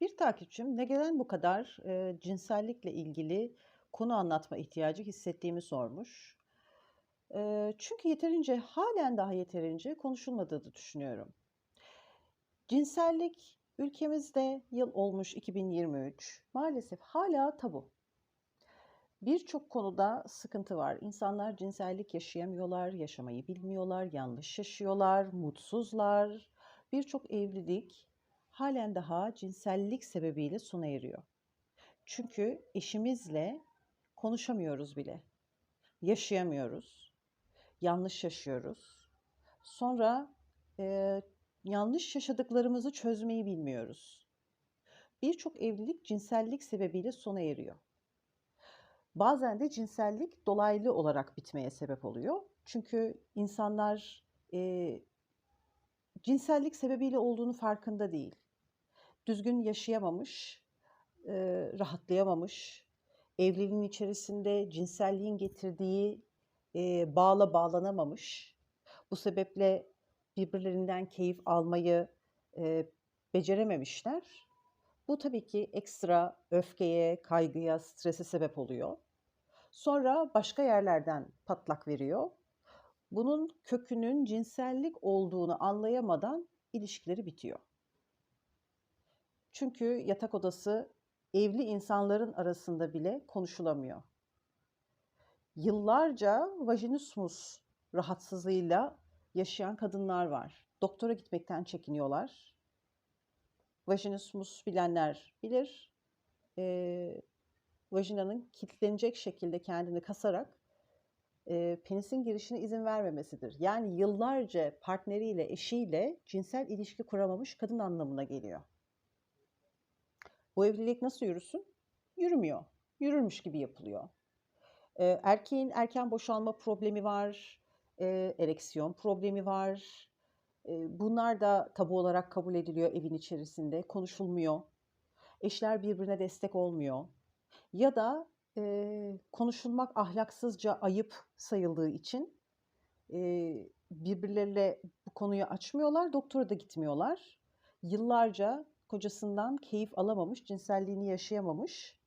Bir takipçim neden bu kadar e, cinsellikle ilgili konu anlatma ihtiyacı hissettiğimi sormuş. E, çünkü yeterince, halen daha yeterince konuşulmadığını düşünüyorum. Cinsellik ülkemizde yıl olmuş 2023 maalesef hala tabu. Birçok konuda sıkıntı var. İnsanlar cinsellik yaşayamıyorlar, yaşamayı bilmiyorlar, yanlış yaşıyorlar, mutsuzlar. Birçok evlilik halen daha cinsellik sebebiyle sona eriyor. Çünkü eşimizle konuşamıyoruz bile. Yaşayamıyoruz. Yanlış yaşıyoruz. Sonra e, yanlış yaşadıklarımızı çözmeyi bilmiyoruz. Birçok evlilik cinsellik sebebiyle sona eriyor. Bazen de cinsellik dolaylı olarak bitmeye sebep oluyor. Çünkü insanlar e, cinsellik sebebiyle olduğunu farkında değil. Düzgün yaşayamamış, e, rahatlayamamış, evliliğin içerisinde cinselliğin getirdiği e, bağla bağlanamamış. Bu sebeple birbirlerinden keyif almayı e, becerememişler. Bu tabii ki ekstra öfkeye, kaygıya, strese sebep oluyor. Sonra başka yerlerden patlak veriyor. Bunun kökünün cinsellik olduğunu anlayamadan ilişkileri bitiyor. Çünkü yatak odası evli insanların arasında bile konuşulamıyor. Yıllarca vajinismus rahatsızlığıyla yaşayan kadınlar var. Doktora gitmekten çekiniyorlar. Vajinismus bilenler bilir. E, vajinanın kilitlenecek şekilde kendini kasarak e, penisin girişine izin vermemesidir. Yani yıllarca partneriyle, eşiyle cinsel ilişki kuramamış kadın anlamına geliyor. Bu evlilik nasıl yürüsün? Yürümüyor. Yürürmüş gibi yapılıyor. E, erkeğin erken boşalma problemi var, e, ereksiyon problemi var. E, bunlar da tabu olarak kabul ediliyor evin içerisinde, konuşulmuyor. Eşler birbirine destek olmuyor. Ya da e, konuşulmak ahlaksızca ayıp sayıldığı için e, birbirleriyle bu konuyu açmıyorlar, doktora da gitmiyorlar. Yıllarca kocasından keyif alamamış, cinselliğini yaşayamamış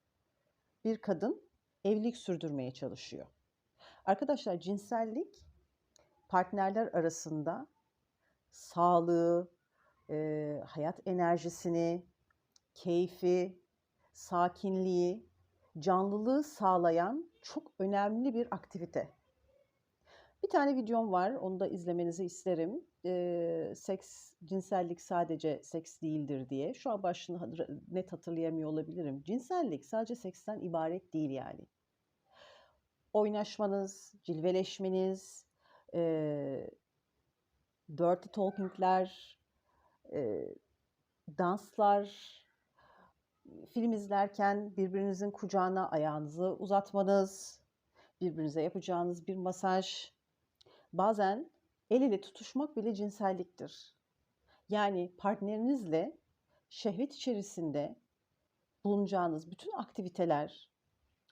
bir kadın evlilik sürdürmeye çalışıyor. Arkadaşlar cinsellik partnerler arasında sağlığı, e, hayat enerjisini, keyfi, sakinliği, canlılığı sağlayan çok önemli bir aktivite. Bir tane videom var, onu da izlemenizi isterim. E, seks, cinsellik sadece seks değildir diye. Şu an başını net hatırlayamıyor olabilirim. Cinsellik sadece seksten ibaret değil yani. Oynaşmanız, cilveleşmeniz, e, dirty talkingler, e, danslar, film izlerken birbirinizin kucağına ayağınızı uzatmanız, birbirinize yapacağınız bir masaj, bazen el ile tutuşmak bile cinselliktir. Yani partnerinizle şehvet içerisinde bulunacağınız bütün aktiviteler,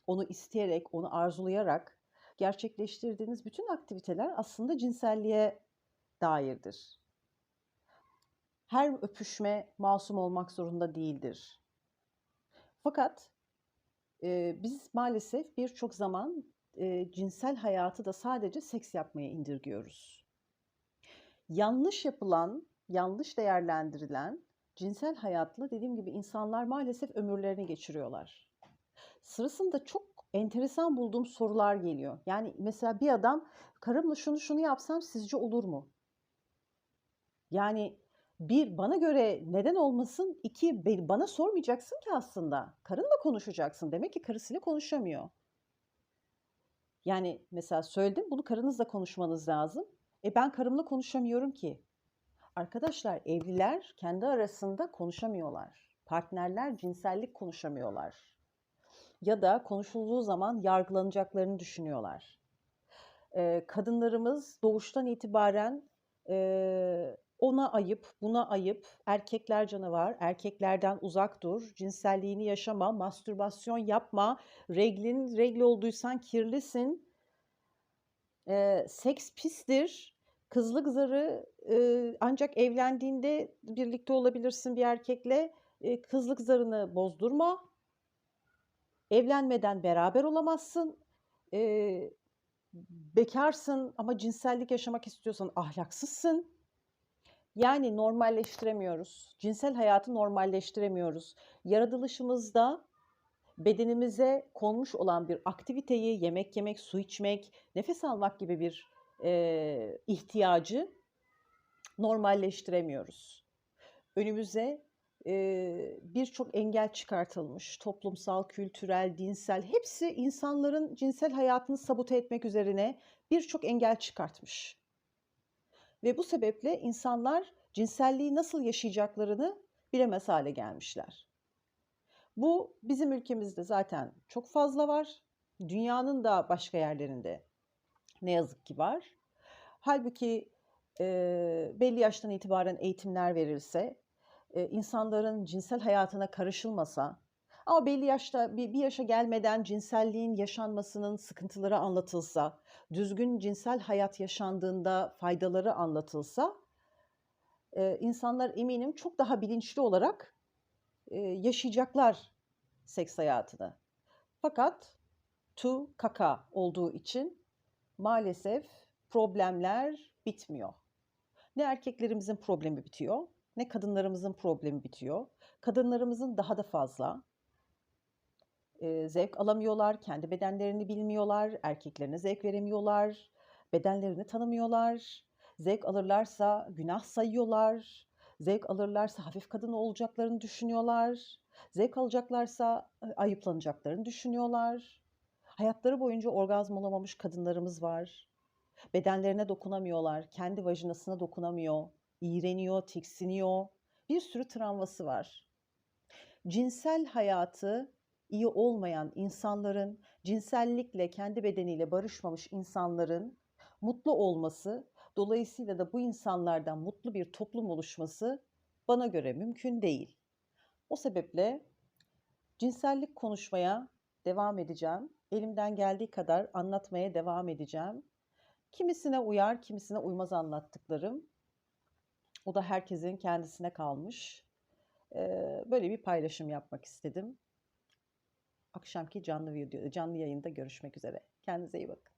onu isteyerek, onu arzulayarak gerçekleştirdiğiniz bütün aktiviteler aslında cinselliğe dairdir. Her öpüşme masum olmak zorunda değildir. Fakat e, biz maalesef birçok zaman e, cinsel hayatı da sadece seks yapmaya indirgiyoruz. Yanlış yapılan, yanlış değerlendirilen cinsel hayatla dediğim gibi insanlar maalesef ömürlerini geçiriyorlar. Sırasında çok enteresan bulduğum sorular geliyor. Yani mesela bir adam karımla şunu şunu yapsam sizce olur mu? Yani bir bana göre neden olmasın, iki bana sormayacaksın ki aslında. Karınla konuşacaksın. Demek ki karısıyla konuşamıyor. Yani mesela söyledim bunu karınızla konuşmanız lazım. E ben karımla konuşamıyorum ki. Arkadaşlar evliler kendi arasında konuşamıyorlar. Partnerler cinsellik konuşamıyorlar. Ya da konuşulduğu zaman yargılanacaklarını düşünüyorlar. Ee, kadınlarımız doğuştan itibaren e, ona ayıp, buna ayıp, erkekler canavar, erkeklerden uzak dur, cinselliğini yaşama, mastürbasyon yapma, reglin, regl olduysan kirlisin, e, seks pistir, kızlık zarı e, ancak evlendiğinde birlikte olabilirsin bir erkekle, e, kızlık zarını bozdurma. Evlenmeden beraber olamazsın. E, bekarsın ama cinsellik yaşamak istiyorsan ahlaksızsın. Yani normalleştiremiyoruz. Cinsel hayatı normalleştiremiyoruz. Yaratılışımızda bedenimize konmuş olan bir aktiviteyi yemek yemek, su içmek, nefes almak gibi bir e, ihtiyacı normalleştiremiyoruz. Önümüze e, birçok engel çıkartılmış. Toplumsal, kültürel, dinsel hepsi insanların cinsel hayatını sabote etmek üzerine birçok engel çıkartmış. Ve bu sebeple insanlar cinselliği nasıl yaşayacaklarını bilemez hale gelmişler. Bu bizim ülkemizde zaten çok fazla var. Dünyanın da başka yerlerinde ne yazık ki var. Halbuki e, belli yaştan itibaren eğitimler verilse, e, insanların cinsel hayatına karışılmasa, ama belli yaşta bir, bir yaşa gelmeden cinselliğin yaşanmasının sıkıntıları anlatılsa, düzgün cinsel hayat yaşandığında faydaları anlatılsa, e, insanlar eminim çok daha bilinçli olarak e, yaşayacaklar seks hayatını. Fakat tu kaka olduğu için maalesef problemler bitmiyor. Ne erkeklerimizin problemi bitiyor, ne kadınlarımızın problemi bitiyor. Kadınlarımızın daha da fazla zevk alamıyorlar, kendi bedenlerini bilmiyorlar, erkeklerine zevk veremiyorlar, bedenlerini tanımıyorlar. Zevk alırlarsa günah sayıyorlar, zevk alırlarsa hafif kadın olacaklarını düşünüyorlar, zevk alacaklarsa ayıplanacaklarını düşünüyorlar. Hayatları boyunca orgazm olamamış kadınlarımız var. Bedenlerine dokunamıyorlar, kendi vajinasına dokunamıyor, iğreniyor, tiksiniyor. Bir sürü travması var. Cinsel hayatı iyi olmayan insanların, cinsellikle, kendi bedeniyle barışmamış insanların mutlu olması, dolayısıyla da bu insanlardan mutlu bir toplum oluşması bana göre mümkün değil. O sebeple cinsellik konuşmaya devam edeceğim. Elimden geldiği kadar anlatmaya devam edeceğim. Kimisine uyar, kimisine uymaz anlattıklarım. O da herkesin kendisine kalmış. Böyle bir paylaşım yapmak istedim. Akşamki canlı video, canlı yayında görüşmek üzere. Kendinize iyi bakın.